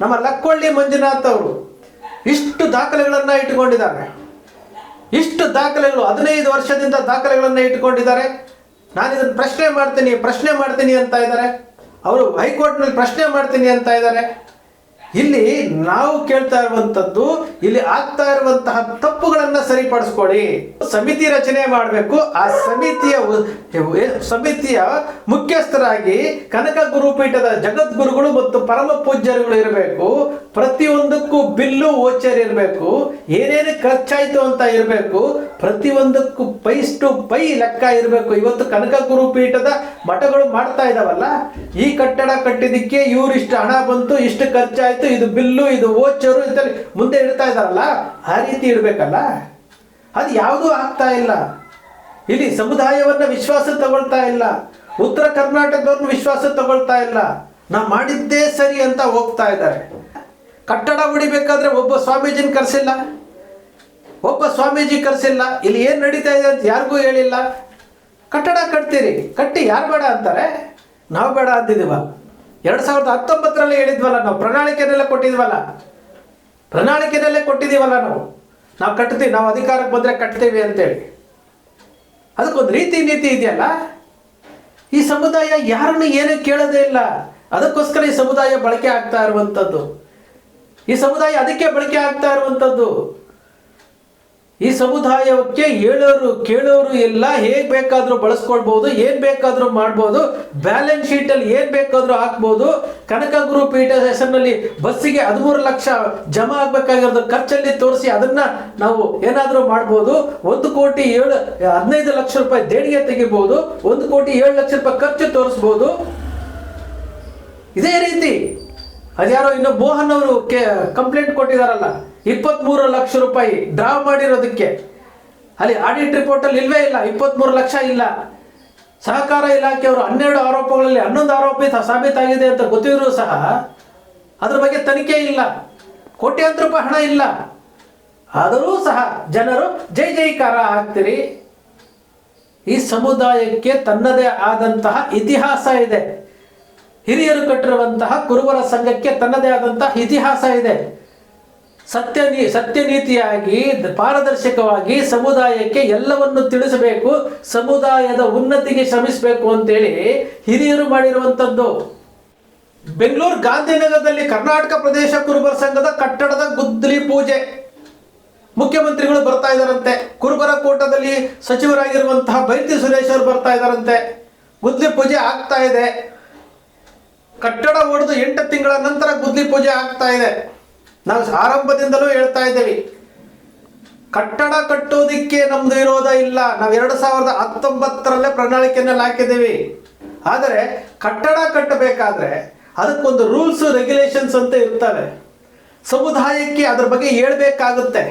ನಮ್ಮ ಲಕ್ಕೊಳ್ಳಿ ಮಂಜುನಾಥ್ ಅವರು ಇಷ್ಟು ದಾಖಲೆಗಳನ್ನು ಇಟ್ಟುಕೊಂಡಿದ್ದಾರೆ. ಇಷ್ಟು ದಾಖಲೆಗಳು ಹದಿನೈದು ವರ್ಷದಿಂದ ದಾಖಲೆಗಳನ್ನು ಇಟ್ಟುಕೊಂಡಿದ್ದಾರೆ. ನಾನು ಇದನ್ನು ಪ್ರಶ್ನೆ ಮಾಡ್ತೀನಿ ಪ್ರಶ್ನೆ ಮಾಡ್ತೀನಿ ಅಂತ ಇದ್ದಾರೆ. ಅವರು ಹೈಕೋರ್ಟ್ನಲ್ಲಿ ಪ್ರಶ್ನೆ ಮಾಡ್ತೀನಿ ಅಂತ ಇದ್ದಾರೆ. ಇಲ್ಲಿ ನಾವು ಕೇಳ್ತಾ ಇರುವಂತದ್ದು ಇಲ್ಲಿ ಆಗ್ತಾ ಇರುವಂತಹ ತಪ್ಪುಗಳನ್ನ ಸರಿಪಡಿಸ್ಕೊಡಿ. ಸಮಿತಿ ರಚನೆ ಮಾಡಬೇಕು. ಆ ಸಮಿತಿಯ ಸಮಿತಿಯ ಮುಖ್ಯಸ್ಥರಾಗಿ ಕನಕ ಗುರುಪೀಠದ ಜಗದ್ಗುರುಗಳು ಮತ್ತು ಪರಮ ಪೂಜ್ಯರುಗಳು ಇರಬೇಕು. ಪ್ರತಿಯೊಂದಕ್ಕೂ ಬಿಲ್ಲು ಓಚರ್ ಇರಬೇಕು, ಏನೇನು ಖರ್ಚಾಯಿತು ಅಂತ ಇರಬೇಕು, ಪ್ರತಿಯೊಂದಕ್ಕೂ ಪೈಸ್ ಟು ಪೈ ಲೆಕ್ಕ ಇರಬೇಕು. ಇವತ್ತು ಕನಕ ಗುರುಪೀಠದ ಮಠಗಳು ಮಾಡ್ತಾ ಇದಾವಲ್ಲ, ಈ ಕಟ್ಟಡ ಕಟ್ಟಿದ್ದಕ್ಕೆ ಇವ್ರು ಇಷ್ಟು ಹಣ ಬಂತು, ಇಷ್ಟು ಖರ್ಚಾಯಿತು, ಇದು ಬಿಲ್ಲು, ಇದು ಓಚರು ಅಂತ ಮುಂದೆ ಇಡ್ತಾ ಇದಾರಲ್ಲ, ಆ ರೀತಿ ಇಡಬೇಕಲ್ಲ? ಅದು ಯಾವುದೂ ಆಗ್ತಾ ಇಲ್ಲ. ಇಲ್ಲಿ ಸಮುದಾಯವನ್ನ ವಿಶ್ವಾಸ ತಗೊಳ್ತಾ ಇಲ್ಲ. ಉತ್ತರ ಕರ್ನಾಟಕದವ್ರನ್ನ ವಿಶ್ವಾಸ ತಗೊಳ್ತಾ ಇಲ್ಲ. ನಾ ಮಾಡಿದ್ದೇ ಸರಿ ಅಂತ ಹೋಗ್ತಾ ಇದ್ದಾರೆ. ಕಟ್ಟಡ ಹೊಡಿಬೇಕಾದ್ರೆ ಒಬ್ಬ ಸ್ವಾಮೀಜಿನ ಕರೆಸಿಲ್ಲ. ಒಬ್ಬ ಸ್ವಾಮೀಜಿ ಕರೆಸಿಲ್ಲ. ಇಲ್ಲಿ ಏನು ನಡೀತಾ ಇದೆ ಅಂತ ಯಾರಿಗೂ ಹೇಳಿಲ್ಲ. ಕಟ್ಟಡ ಕಟ್ತೀರಿ. ಕಟ್ಟಿ ಯಾರು ಬೇಡ ಅಂತಾರೆ? ನಾವು ಬೇಡ ಅಂತಿದ್ದೀವ ಎರಡು ಸಾವಿರದ ಹತ್ತೊಂಬತ್ತರಲ್ಲಿ ಹೇಳಿದ್ವಲ್ಲ, ನಾವು ಪ್ರಣಾಳಿಕೆನೆಲ್ಲ ಕೊಟ್ಟಿದ್ವಲ್ಲ. ಪ್ರಣಾಳಿಕೆನಲ್ಲೇ ಕೊಟ್ಟಿದ್ದೀವಲ್ಲ ನಾವು. ನಾವು ಕಟ್ತೀವಿ, ನಾವು ಅಧಿಕಾರಕ್ಕೆ ಬಂದರೆ ಕಟ್ತೀವಿ ಅಂತೇಳಿ. ಅದಕ್ಕೊಂದು ರೀತಿ ನೀತಿ ಇದೆಯಲ್ಲ? ಈ ಸಮುದಾಯ ಯಾರನ್ನು ಏನೂ ಕೇಳೋದೇ ಇಲ್ಲ. ಅದಕ್ಕೋಸ್ಕರ ಈ ಸಮುದಾಯ ಬಳಕೆ ಆಗ್ತಾ ಇರುವಂಥದ್ದು ಈ ಸಮುದಾಯ ಅದಕ್ಕೆ ಬಳಕೆ ಆಗ್ತಾ ಇರುವಂಥದ್ದು. ಈ ಸಮುದಾಯಕ್ಕೆ ಹೇಳೋರು ಕೇಳೋರು ಇಲ್ಲ, ಹೇಗೆ ಬೇಕಾದರೂ ಬಳಸ್ಕೊಳ್ಬಹುದು ಏನ್ ಬೇಕಾದರೂ ಮಾಡ್ಬೋದು ಬ್ಯಾಲೆನ್ಸ್ ಶೀಟ್ ಅಲ್ಲಿ ಏನ್ ಬೇಕಾದ್ರೂ ಹಾಕ್ಬೋದು. ಕನಕ ಗ್ರೂಪ್ ಪೀಠ ಹೆಸರಿನಲ್ಲಿ ಬಸ್ಸಿಗೆ ಹದಿಮೂರು ಲಕ್ಷ ಜಮಾ ಆಗ್ಬೇಕಾಗಿರೋದು ಖರ್ಚಲ್ಲಿ ತೋರಿಸಿ ಅದನ್ನ ನಾವು ಏನಾದರೂ ಮಾಡ್ಬೋದು. ಒಂದು ಕೋಟಿ ಏಳು, ಹದಿನೈದು ಲಕ್ಷ ರೂಪಾಯಿ ದೇಣಿಗೆ ತೆಗಿಬಹುದು ಒಂದು ಕೋಟಿ ಏಳು ಲಕ್ಷ ರೂಪಾಯಿ ಖರ್ಚು ತೋರಿಸ್ಬೋದು. ಇದೇ ರೀತಿ ಅದ್ಯಾರೋ ಇನ್ನು ಮೋಹನ್ ಅವರು ಕಂಪ್ಲೇಂಟ್ ಕೊಟ್ಟಿದಾರಲ್ಲ. ಇಪ್ಪತ್ಮೂರು ಲಕ್ಷ ರೂಪಾಯಿ ಡ್ರಾ ಮಾಡಿರೋದಕ್ಕೆ. ಅಲ್ಲಿ ಆಡಿಟ್ ರಿಪೋರ್ಟ್ ಅಲ್ಲಿ ಇಲ್ವೇ ಇಲ್ಲ. ಇಪ್ಪತ್ಮೂರು ಲಕ್ಷ ಇಲ್ಲ. ಸಹಕಾರ ಇಲಾಖೆಯವರು ಹನ್ನೆರಡು ಆರೋಪಗಳಲ್ಲಿ ಹನ್ನೊಂದು ಆರೋಪಿ ಸಾಬೀತಾಗಿದೆ ಅಂತ ಗೊತ್ತಿದ್ರು ಸಹ ಅದ್ರ ಬಗ್ಗೆ ತನಿಖೆ ಇಲ್ಲ. ಕೋಟ್ಯಾಂತರ ರೂಪಾಯಿ ಹಣ ಇಲ್ಲ. ಆದರೂ ಸಹ ಜನರು ಜೈ ಜೈಕಾರ ಹಾಕ್ತೀರಿ ಈ ಸಮುದಾಯಕ್ಕೆ ತನ್ನದೇ ಆದಂತಹ ಇತಿಹಾಸ ಇದೆ. ಹಿರಿಯರು ಕಟ್ಟಿರುವಂತಹ ಕುರುಬರ ಸಂಘಕ್ಕೆ ತನ್ನದೇ ಆದಂತಹ ಇತಿಹಾಸ ಇದೆ. ಸತ್ಯ ನೀ, ಸತ್ಯ ನೀತಿಯಾಗಿ, ಪಾರದರ್ಶಕವಾಗಿ ಸಮುದಾಯಕ್ಕೆ ಎಲ್ಲವನ್ನು ತಿಳಿಸಬೇಕು, ಸಮುದಾಯದ ಉನ್ನತಿಗೆ ಶ್ರಮಿಸಬೇಕು ಅಂತೇಳಿ ಹಿರಿಯರು ಮಾಡಿರುವಂಥದ್ದು ಬೆಂಗಳೂರು ಗಾಂಧಿನಗರದಲ್ಲಿ ಕರ್ನಾಟಕ ಪ್ರದೇಶ ಕುರುಬರ ಸಂಘದ ಕಟ್ಟಡದ ಗುದ್ದಲಿ ಪೂಜೆ. ಮುಖ್ಯಮಂತ್ರಿಗಳು ಬರ್ತಾ ಇದ್ದಾರಂತೆ. ಕುರುಬರ ಕೂಟದಲ್ಲಿ ಸಚಿವರಾಗಿರುವಂತಹ ಬೈತಿ ಸುರೇಶ್ ಅವರು ಬರ್ತಾ ಇದ್ದಾರಂತೆ. ಗುದ್ದಲಿ ಪೂಜೆ ಆಗ್ತಾ ಇದೆ. ಕಟ್ಟಡ ಒಡೆದು ಎಂಟು ತಿಂಗಳ ನಂತರ ಗುದ್ದಲಿ ಪೂಜೆ ಆಗ್ತಾ ಇದೆ. ನಾವು ಆರಂಭದಿಂದಲೂ ಹೇಳ್ತಾ ಇದ್ದೀವಿ. ಕಟ್ಟಡ ಕಟ್ಟೋದಿಕ್ಕೆ ನಮ್ದು ವಿರೋಧ ಇಲ್ಲ. ನಾವು ಎರಡು ಸಾವಿರದ ಹತ್ತೊಂಬತ್ತರಲ್ಲೇ ಪ್ರಣಾಳಿಕೆಯಲ್ಲಿ ಹಾಕಿದ್ದೀವಿ. ಆದರೆ ಕಟ್ಟಡ ಕಟ್ಟಬೇಕಾದ್ರೆ ಅದಕ್ಕೊಂದು ರೂಲ್ಸ್, ರೆಗ್ಯುಲೇಷನ್ಸ್ ಅಂತ ಇರ್ತವೆ. ಸಮುದಾಯಕ್ಕೆ ಅದ್ರ ಬಗ್ಗೆ ಹೇಳ್ಬೇಕಾಗುತ್ತೆ.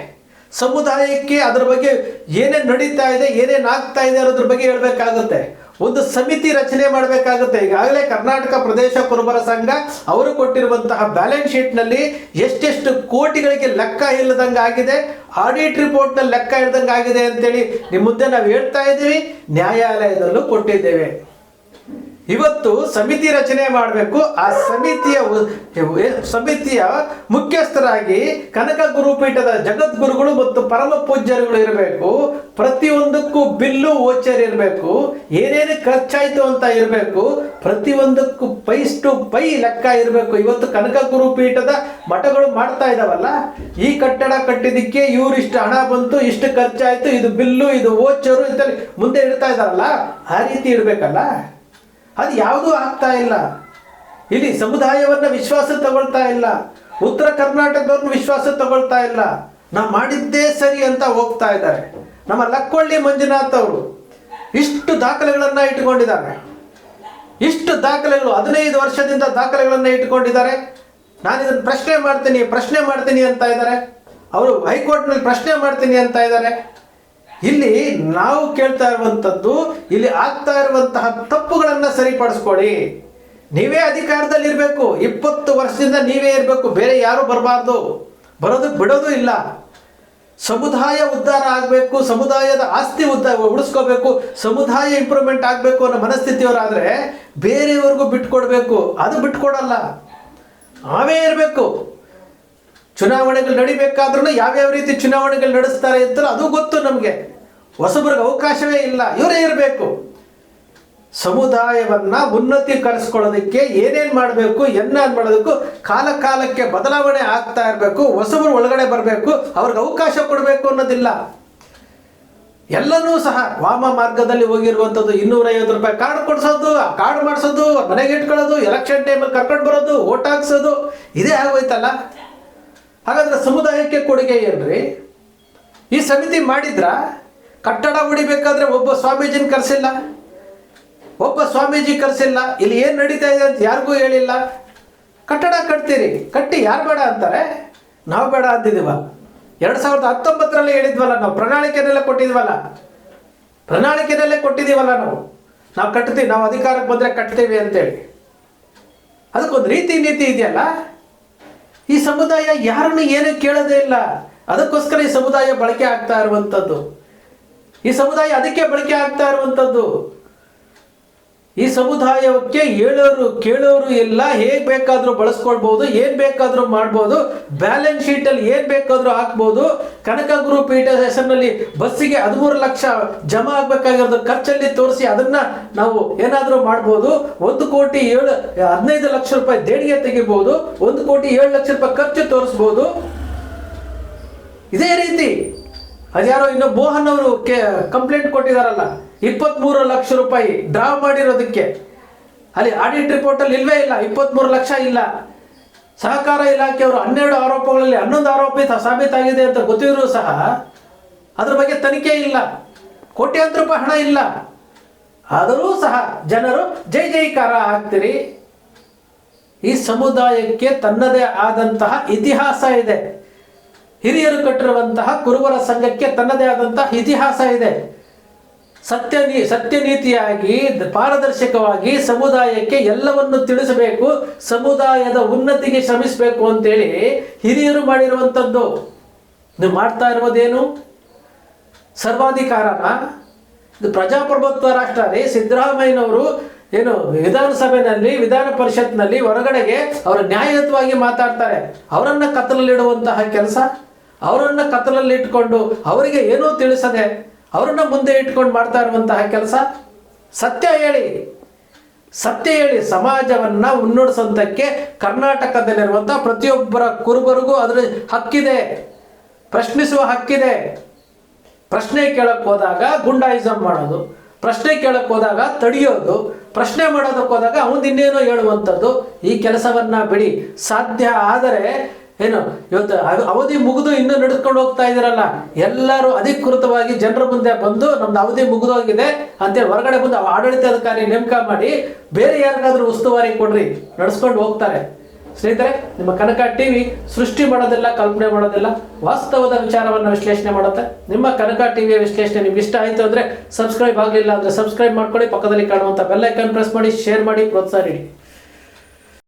ಸಮುದಾಯಕ್ಕೆ ಅದ್ರ ಬಗ್ಗೆ ಏನೇನು ನಡೀತಾ ಇದೆ, ಏನೇನು ಆಗ್ತಾ ಇದೆ ಅನ್ನೋದ್ರ ಬಗ್ಗೆ ಹೇಳ್ಬೇಕಾಗುತ್ತೆ. ಒಂದು ಸಮಿತಿ ರಚನೆ ಮಾಡಬೇಕಾಗುತ್ತೆ. ಈಗಾಗಲೇ ಕರ್ನಾಟಕ ಪ್ರದೇಶ ಕುರುಬರ ಸಂಘ ಅವರು ಕೊಟ್ಟಿರುವಂತಹ ಬ್ಯಾಲೆನ್ಸ್ ಶೀಟ್ನಲ್ಲಿ ಎಷ್ಟೆಷ್ಟು ಕೋಟಿಗಳಿಗೆ ಲೆಕ್ಕ ಇಲ್ಲದಂಗೆ ಆಗಿದೆ. ಆಡಿಟ್ ರಿಪೋರ್ಟ್ನಲ್ಲಿ ಲೆಕ್ಕ ಇಲ್ಲದಂಗೆ ಆಗಿದೆ ಅಂತೇಳಿ ನಿಮ್ಮ ಮುಂದೆ ನಾವು ಹೇಳ್ತಾ ಇದ್ದೀವಿ. ನ್ಯಾಯಾಲಯದಲ್ಲೂ ಕೊಟ್ಟಿದ್ದೇವೆ. ಇವತ್ತು ಸಮಿತಿ ರಚನೆ ಮಾಡಬೇಕು. ಆ ಸಮಿತಿಯ ಸಮಿತಿಯ ಮುಖ್ಯಸ್ಥರಾಗಿ ಕನಕ ಗುರುಪೀಠದ ಜಗದ್ಗುರುಗಳು ಮತ್ತು ಪರಮ ಪೂಜ್ಯರುಗಳು ಇರಬೇಕು. ಪ್ರತಿಯೊಂದಕ್ಕೂ ಬಿಲ್ಲು ಓಚರ್ ಇರಬೇಕು. ಏನೇನು ಖರ್ಚಾಯಿತು ಅಂತ ಇರಬೇಕು. ಪ್ರತಿಯೊಂದಕ್ಕೂ ಪೈಸ್ ಟು ಪೈ ಲೆಕ್ಕ ಇರಬೇಕು. ಇವತ್ತು ಕನಕ ಗುರುಪೀಠದ ಮಠಗಳು ಮಾಡ್ತಾ ಇದಾವಲ್ಲ, ಈ ಕಟ್ಟಡ ಕಟ್ಟಿದ್ದಕ್ಕೆ ಇವ್ರು ಇಷ್ಟು ಹಣ ಬಂತು, ಇಷ್ಟು ಖರ್ಚಾಯಿತು, ಇದು ಬಿಲ್ಲು, ಇದು ಓಚರು ಅಂತ ಮುಂದೆ ಇಡ್ತಾ ಇದಾರಲ್ಲ, ಆ ರೀತಿ ಇಡಬೇಕಲ್ಲ. ಅದು ಯಾವುದೂ ಆಗ್ತಾ ಇಲ್ಲ. ಇಲ್ಲಿ ಸಮುದಾಯವನ್ನ ವಿಶ್ವಾಸ ತಗೊಳ್ತಾ ಇಲ್ಲ. ಉತ್ತರ ಕರ್ನಾಟಕದವ್ರನ್ನ ವಿಶ್ವಾಸ ತಗೊಳ್ತಾ ಇಲ್ಲ. ನಾ ಮಾಡಿದ್ದೇ ಸರಿ ಅಂತ ಹೋಗ್ತಾ ಇದ್ದಾರೆ. ನಮ್ಮ ಲಕ್ಕೊಳ್ಳಿ ಮಂಜುನಾಥ್ ಅವರು ಇಷ್ಟು ದಾಖಲೆಗಳನ್ನು ಇಟ್ಕೊಂಡಿದ್ದಾರೆ ಇಷ್ಟು ದಾಖಲೆಗಳು ಹದಿನೈದು ವರ್ಷದಿಂದ ದಾಖಲೆಗಳನ್ನು ಇಟ್ಕೊಂಡಿದ್ದಾರೆ ನಾನು ಇದನ್ನು ಪ್ರಶ್ನೆ ಮಾಡ್ತೀನಿ ಪ್ರಶ್ನೆ ಮಾಡ್ತೀನಿ ಅಂತ ಇದ್ದಾರೆ. ಅವರು ಹೈಕೋರ್ಟ್ನಲ್ಲಿ ಪ್ರಶ್ನೆ ಮಾಡ್ತೀನಿ ಅಂತ ಇದ್ದಾರೆ. ಇಲ್ಲಿ ನಾವು ಕೇಳ್ತಾ ಇರುವಂಥದ್ದು, ಇಲ್ಲಿ ಆಗ್ತಾ ಇರುವಂತಹ ತಪ್ಪುಗಳನ್ನು ಸರಿಪಡಿಸ್ಕೊಡಿ. ನೀವೇ ಅಧಿಕಾರದಲ್ಲಿ ಇರಬೇಕು. ಇಪ್ಪತ್ತು ವರ್ಷದಿಂದ ನೀವೇ ಇರಬೇಕು. ಬೇರೆ ಯಾರು ಬರಬಾರ್ದು. ಬರೋದು ಬಿಡೋದು ಇಲ್ಲ. ಸಮುದಾಯ ಉದ್ಧಾರ ಆಗಬೇಕು, ಸಮುದಾಯದ ಆಸ್ತಿ ಉದ್ದ, ಉಳಿಸ್ಕೋಬೇಕು, ಸಮುದಾಯ ಇಂಪ್ರೂವ್ಮೆಂಟ್ ಆಗಬೇಕು ಅನ್ನೋ ಮನಸ್ಥಿತಿಯವರಾದರೆ ಬೇರೆಯವ್ರಿಗೂ ಬಿಟ್ಕೊಡ್ಬೇಕು. ಅದು ಬಿಟ್ಕೊಡಲ್ಲ. ನಾವೇ ಇರಬೇಕು. ಚುನಾವಣೆಗಳು ನಡಿಬೇಕಾದ್ರೂ ಯಾವ್ಯಾವ ರೀತಿ ಚುನಾವಣೆಗಳು ನಡೆಸ್ತಾರೆ ಅಂತ ಅದು ಗೊತ್ತು ನಮಗೆ. ಹೊಸಬ್ರಿಗೆ ಅವಕಾಶವೇ ಇಲ್ಲ, ಇವರೇ ಇರಬೇಕು. ಸಮುದಾಯವನ್ನ ಉನ್ನತೀಕರಿಸ್ಕೊಳ್ಳೋದಕ್ಕೆ ಏನೇನು ಮಾಡಬೇಕು ಏನೇನು ಮಾಡೋದಕ್ಕೂ ಕಾಲ ಕಾಲಕ್ಕೆ ಬದಲಾವಣೆ ಆಗ್ತಾ ಇರಬೇಕು, ಹೊಸಬ್ರು ಒಳಗಡೆ ಬರಬೇಕು, ಅವ್ರಿಗೆ ಅವಕಾಶ ಕೊಡಬೇಕು ಅನ್ನೋದಿಲ್ಲ. ಎಲ್ಲನೂ ಸಹ ವಾಮ ಮಾರ್ಗದಲ್ಲಿ ಹೋಗಿರುವಂಥದ್ದು ಇನ್ನೂರೈವತ್ತು ರೂಪಾಯಿ ಕಾರ್ಡ್ ಕೊಡಿಸೋದು, ಆ ಕಾರ್ಡ್ ಮಾಡಿಸೋದು, ಮನೆಗೆ ಇಟ್ಕೊಳ್ಳೋದು ಎಲೆಕ್ಷನ್ ಟೈಮಲ್ಲಿ ಕರ್ಕೊಂಡು ಬರೋದು ಓಟ್ ಹಾಕ್ಸೋದು, ಇದೇ ಆಗೋಯ್ತಲ್ಲ. ಹಾಗಾದ್ರೆ ಸಮುದಾಯಕ್ಕೆ ಕೊಡುಗೆ ಏನ್ರಿ? ಈ ಸಮಿತಿ ಮಾಡಿದ್ರ ಕಟ್ಟಡ ಹೊಡಿಬೇಕಾದ್ರೆ ಒಬ್ಬ ಸ್ವಾಮೀಜಿನ ಕರೆಸಿಲ್ಲ, ಒಬ್ಬ ಸ್ವಾಮೀಜಿ ಕರೆಸಿಲ್ಲ, ಇಲ್ಲಿ ಏನು ನಡೀತಾ ಇದೆ ಅಂತ ಯಾರಿಗೂ ಹೇಳಿಲ್ಲ. ಕಟ್ಟಡ ಕಟ್ತೀರಿ, ಕಟ್ಟಿ ಯಾರು ಬೇಡ ಅಂತಾರೆ? ನಾವು ಬೇಡ ಅಂತಿದ್ದೀವ ಎರಡು ಸಾವಿರದ ಹತ್ತೊಂಬತ್ತರಲ್ಲಿ ಹೇಳಿದ್ವಲ್ಲ ನಾವು ಪ್ರಣಾಳಿಕೆನೆಲ್ಲ ಕೊಟ್ಟಿದ್ವಲ್ಲ. ಪ್ರಣಾಳಿಕೆನಲ್ಲೇ ಕೊಟ್ಟಿದ್ದೀವಲ್ಲ ನಾವು. ನಾವು ಕಟ್ತೀವಿ, ನಾವು ಅಧಿಕಾರಕ್ಕೆ ಬಂದರೆ ಕಟ್ತೀವಿ ಅಂತೇಳಿ. ಅದಕ್ಕೊಂದು ರೀತಿ ನೀತಿ ಇದೆಯಲ್ಲ? ಈ ಸಮುದಾಯ ಯಾರನ್ನು ಏನೂ ಕೇಳೋದೇ ಇಲ್ಲ. ಅದಕ್ಕೋಸ್ಕರ ಈ ಸಮುದಾಯ ಬಳಕೆ ಆಗ್ತಾ ಇರುವಂಥದ್ದು ಈ ಸಮುದಾಯ ಅದಕ್ಕೆ ಬಳಕೆ ಆಗ್ತಾ ಇರುವಂಥದ್ದು ಈ ಸಮುದಾಯಕ್ಕೆ ಹೇಳೋರು, ಕೇಳೋರು ಎಲ್ಲ ಹೇಗೆ ಬೇಕಾದರೂ ಬಳಸ್ಕೊಳ್ಬೋದು, ಏನು ಬೇಕಾದರೂ ಮಾಡ್ಬೋದು, ಬ್ಯಾಲೆನ್ಸ್ ಶೀಟಲ್ಲಿ ಏನು ಬೇಕಾದರೂ ಹಾಕ್ಬೋದು. ಕನಕ ಗುರು ಪೀಠ ಹೆಸರಿನಲ್ಲಿ ಬಸ್ಸಿಗೆ ಹದಿಮೂರು ಲಕ್ಷ ಜಮಾ ಆಗ್ಬೇಕಾಗಿರೋದು ಖರ್ಚಲ್ಲಿ ತೋರಿಸಿ ಅದನ್ನ ನಾವು ಏನಾದರೂ ಮಾಡ್ಬೋದು. ಒಂದು ಕೋಟಿ ಏಳು, ಹದಿನೈದು ಲಕ್ಷ ರೂಪಾಯಿ ದೇಣಿಗೆ ತೆಗಿಬೋದು. ಒಂದು ಕೋಟಿ ಏಳು ಲಕ್ಷ ರೂಪಾಯಿ ಖರ್ಚು ತೋರಿಸ್ಬೋದು. ಇದೇ ರೀತಿ ಅದ್ಯಾರೋ ಇನ್ನು ಮೋಹನ್ ಅವರು ಕಂಪ್ಲೇಂಟ್ ಕೊಟ್ಟಿದಾರಲ್ಲ, ಇಪ್ಪತ್ಮೂರು ಲಕ್ಷ ರೂಪಾಯಿ ಡ್ರಾ ಮಾಡಿರೋದಕ್ಕೆ. ಅಲ್ಲಿ ಆಡಿಟ್ ರಿಪೋರ್ಟಲ್ಲಿ ಇಲ್ವೇ ಇಲ್ಲ, ಇಪ್ಪತ್ಮೂರು ಲಕ್ಷ ಇಲ್ಲ. ಸಹಕಾರ ಇಲಾಖೆಯವರು ಹನ್ನೆರಡು ಆರೋಪಗಳಲ್ಲಿ ಹನ್ನೊಂದು ಆರೋಪಿ ಸಾಬೀತಾಗಿದೆ ಅಂತ ಗೊತ್ತಿದ್ರು ಸಹ ಅದ್ರ ಬಗ್ಗೆ ತನಿಖೆ ಇಲ್ಲ. ಕೋಟ್ಯಾಂತರ ರೂಪಾಯಿ ಹಣ ಇಲ್ಲ. ಆದರೂ ಸಹ ಜನರು ಜೈ ಜೈಕಾರ ಹಾಕ್ತಿರಿ ಈ ಸಮುದಾಯಕ್ಕೆ ತನ್ನದೇ ಆದಂತಹ ಇತಿಹಾಸ ಇದೆ. ಹಿರಿಯರು ಕಟ್ಟಿರುವಂತಹ ಕುರುಬರ ಸಂಘಕ್ಕೆ ತನ್ನದೇ ಆದಂತಹ ಇತಿಹಾಸ ಇದೆ. ಸತ್ಯ ನೀ, ಸತ್ಯ ನೀತಿಯಾಗಿ, ಪಾರದರ್ಶಕವಾಗಿ ಸಮುದಾಯಕ್ಕೆ ಎಲ್ಲವನ್ನು ತಿಳಿಸಬೇಕು, ಸಮುದಾಯದ ಉನ್ನತಿಗೆ ಶ್ರಮಿಸಬೇಕು ಅಂತೇಳಿ ಹಿರಿಯರು ಮಾಡಿರುವಂಥದ್ದು ನೀವು ಮಾಡ್ತಾ ಇರುವುದೇನು? ಸರ್ವಾಧಿಕಾರನ? ಇದು ಪ್ರಜಾಪ್ರಭುತ್ವ ರಾಷ್ಟ್ರದಲ್ಲಿ ಸಿದ್ದರಾಮಯ್ಯನವರು ಏನು ವಿಧಾನಸಭೆಯಲ್ಲಿ ವಿಧಾನ ಪರಿಷತ್ನಲ್ಲಿ ಹೊರಗಡೆಗೆ ಅವರು ನ್ಯಾಯಯುತವಾಗಿ ಮಾತಾಡ್ತಾರೆ. ಅವರನ್ನ ಕತ್ತಲಲ್ಲಿಡುವಂತಹ ಕೆಲಸ? ಅವರನ್ನ ಕತ್ತಲಲ್ಲಿ ಇಟ್ಕೊಂಡು ಅವರಿಗೆ ಏನೂ ತಿಳಿಸದೆ ಅವರನ್ನ ಮುಂದೆ ಇಟ್ಕೊಂಡು ಮಾಡ್ತಾ ಇರುವಂತಹ ಕೆಲಸ, ಸತ್ಯ ಹೇಳಿ. ಸತ್ಯ ಹೇಳಿ ಸಮಾಜವನ್ನ ಮುನ್ನಡೆಸೋದಕ್ಕೆ ಕರ್ನಾಟಕದಲ್ಲಿರುವಂತಹ ಪ್ರತಿಯೊಬ್ಬರ ಕುರುಬರಿಗೂ ಅದರ ಹಕ್ಕಿದೆ. ಪ್ರಶ್ನಿಸುವ ಹಕ್ಕಿದೆ. ಪ್ರಶ್ನೆ ಕೇಳಕ್ ಹೋದಾಗ ಗುಂಡಾಯಿಸಮ್ ಮಾಡೋದು, ಪ್ರಶ್ನೆ ಕೇಳಕ್ ಹೋದಾಗ ತಡೆಯೋದು, ಪ್ರಶ್ನೆ ಮಾಡೋದಕ್ಕೆ ಹೋದಾಗ ಅವನು ಇನ್ನೇನೋ ಹೇಳುವಂಥದ್ದು ಈ ಕೆಲಸವನ್ನ ಬಿಡಿ. ಸಾಧ್ಯ ಆದರೆ ಏನು, ಇವತ್ತು ಅದು ಅವಧಿ ಮುಗಿದು ಇನ್ನೂ ನಡೆಸ್ಕೊಂಡು ಹೋಗ್ತಾ ಇದ್ದೀರಲ್ಲ ಎಲ್ಲರೂ ಅಧಿಕೃತವಾಗಿ ಜನರ ಮುಂದೆ ಬಂದು ನಮ್ದು ಅವಧಿ ಮುಗಿದೋಗಿದೆ ಅಂತೇಳಿ ಹೊರಗಡೆ ಬಂದು ಆಡಳಿತಾಧಿಕಾರಿ ನೇಮಕ ಮಾಡಿ ಬೇರೆ ಯಾರಿಗಾದ್ರೂ ಉಸ್ತುವಾರಿ ಕೊಡ್ರಿ, ನಡೆಸ್ಕೊಂಡು ಹೋಗ್ತಾರೆ. ಸ್ನೇಹಿತರೆ, ನಿಮ್ಮ ಕನಕ ಟಿವಿ ಸೃಷ್ಟಿ ಮಾಡೋದಿಲ್ಲ, ಕಲ್ಪನೆ ಮಾಡೋದಿಲ್ಲ, ವಾಸ್ತವದ ವಿಚಾರವನ್ನು ವಿಶ್ಲೇಷಣೆ ಮಾಡುತ್ತೆ. ನಿಮ್ಮ ಕನಕ ಟಿವಿಯ ವಿಶ್ಲೇಷಣೆ ನಿಮ್ಗೆ ಇಷ್ಟ ಆಯಿತು ಅಂದರೆ ಸಬ್ಸ್ಕ್ರೈಬ್ ಆಗಲಿಲ್ಲ ಅಂದರೆ ಸಬ್ಸ್ಕ್ರೈಬ್ ಮಾಡ್ಕೊಳ್ಳಿ, ಪಕ್ಕದಲ್ಲಿ ಕಾಣುವಂಥ ಬೆಲ್ ಐಕಾನ್ ಪ್ರೆಸ್ ಮಾಡಿ ಶೇರ್ ಮಾಡಿ, ಪ್ರೋತ್ಸಾಹ ನೀಡಿ.